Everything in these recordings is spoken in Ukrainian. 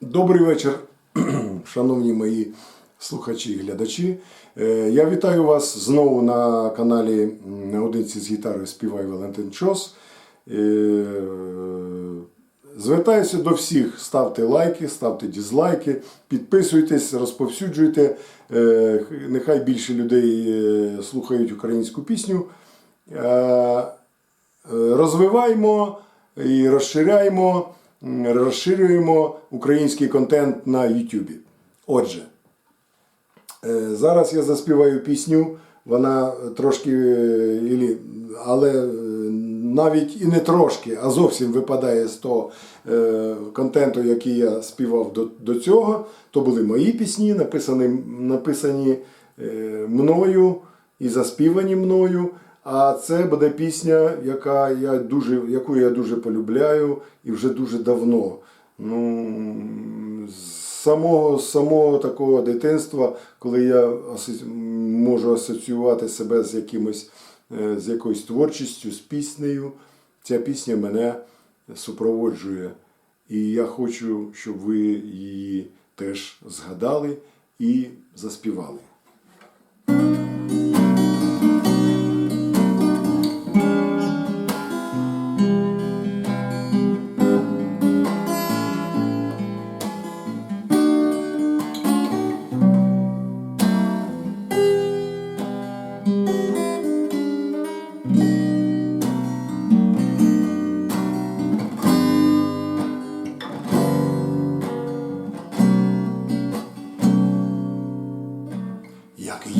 Добрий вечір, шановні мої слухачі і глядачі. Е, Я вітаю вас знову на каналі м, Наодинці з гітарою співає Валентин Чос. Е, Звертаюся до всіх, ставте лайки, ставте дізлайки, підписуйтесь, розповсюджуйте. Е, Нехай більше людей слухають українську пісню. Розвиваємо і розширяємо, розширюємо український контент на YouTube. Отже, е, зараз я заспіваю пісню, вона трошки, е, але е, навіть і не трошки, а зовсім випадає з того контенту, який я співав до, до цього. То були мої пісні, написані, написані мною і заспівані мною. А це буде пісня, яка я дуже, яку я дуже полюбляю і вже дуже давно. Ну, з самого, самого такого дитинства, коли я можу асоціювати себе з якимось, е, з якоюсь творчістю, з піснею, ця пісня мене супроводжує. І я хочу, щоб ви її теж згадали і заспівали.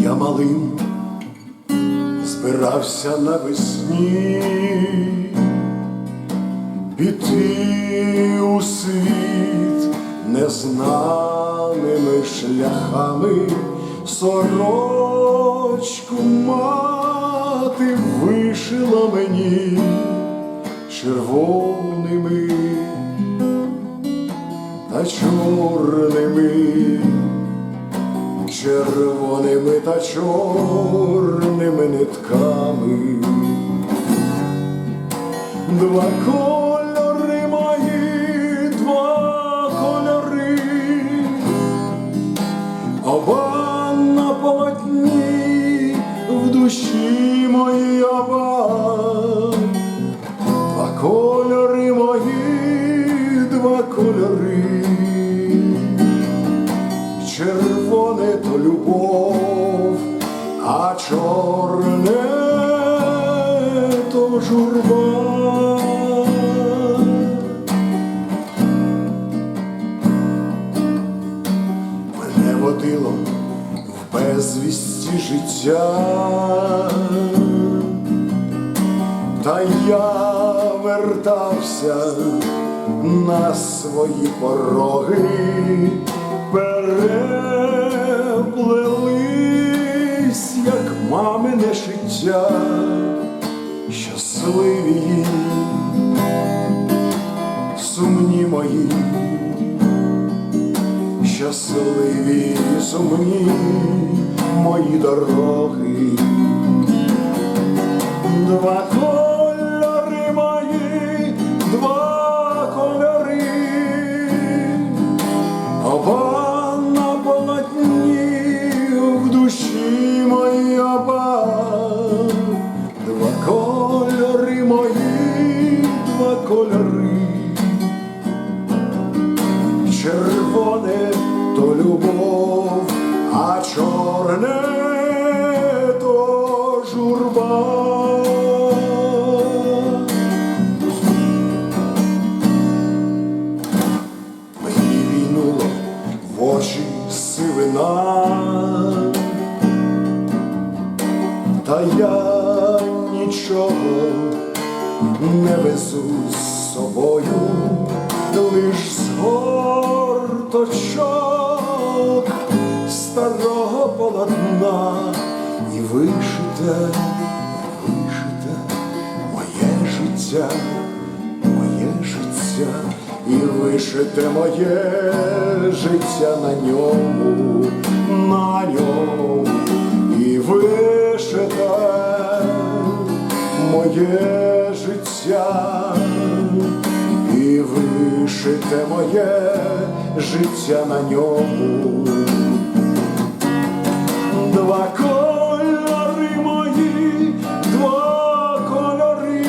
Я малим збирався навесні піти у світ незнаними шляхами, сорочку мати вишила мені червоними та чорними червоними та чорними нитками. Два кольори мої, два кольори, оба на полотні в душі моїй оба. Два кольори мої, два кольори любов, а чорне то журба. Мене водило в безвісті життя, та я вертався на свої пороги, переплелись, як мамине шиття, щасливі, сумні мої, щасливі, сумні мої дороги. Два не везу з собою, лиш згорточок старого полотна і вишите, вишите моє життя, моє життя, і вишите моє життя на ньому, на ньому, і вишите моє життя, і вишите моє життя на ньому. Два кольори мої, два кольори,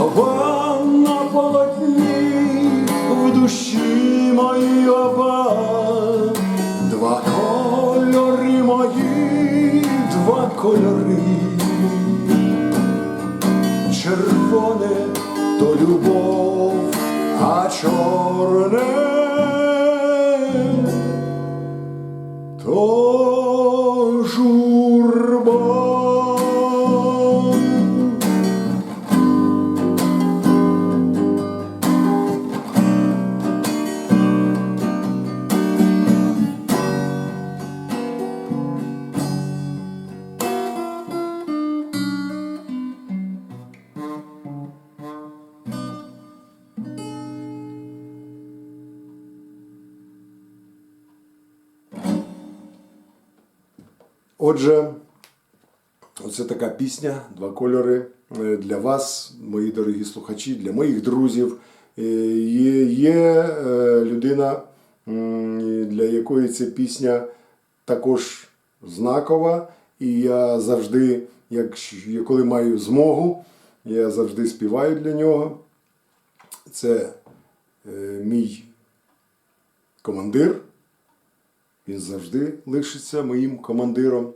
оба на полотні в душі мої любов, а чорне то Отже, оце така пісня, два кольори е, для вас, мої дорогі слухачі, для моїх друзів. Е, Є, є е, людина, для якої ця пісня також знакова. І я завжди, як, коли маю змогу, я завжди співаю для нього. Це мій командир. Він завжди лишиться моїм командиром.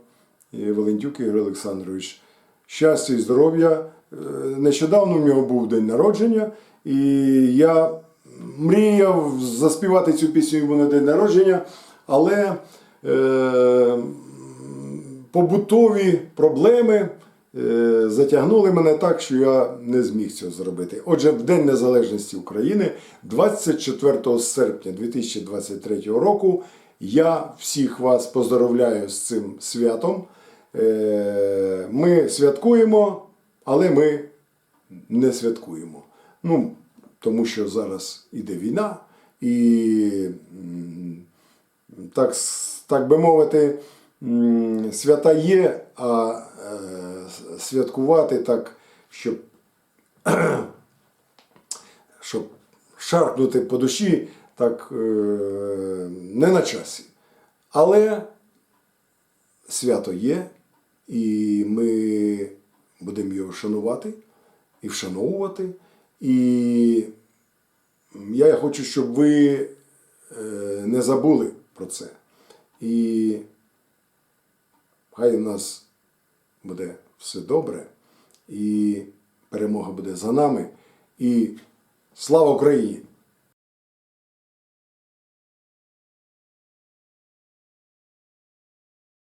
Валентюк Ігор Олександрович. Щастя і здоров'я. Е, Нещодавно в нього був день народження, і я мріяв заспівати цю пісню йому на день народження, але е, побутові проблеми затягнули мене так, що я не зміг цього зробити. Отже, в День Незалежності України, 24 серпня 2023 року, я всіх вас поздоровляю з цим святом. Е, Ми святкуємо, але ми не святкуємо. Ну, тому що зараз іде війна, і так, так би мовити, свята є, а е, святкувати так, щоб, щоб шаркнути по душі, так е, не на часі. Але свято є, і ми будемо його шанувати і вшановувати. І я хочу, щоб ви е, не забули про це. І хай у нас буде все добре, і перемога буде за нами. І слава Україні!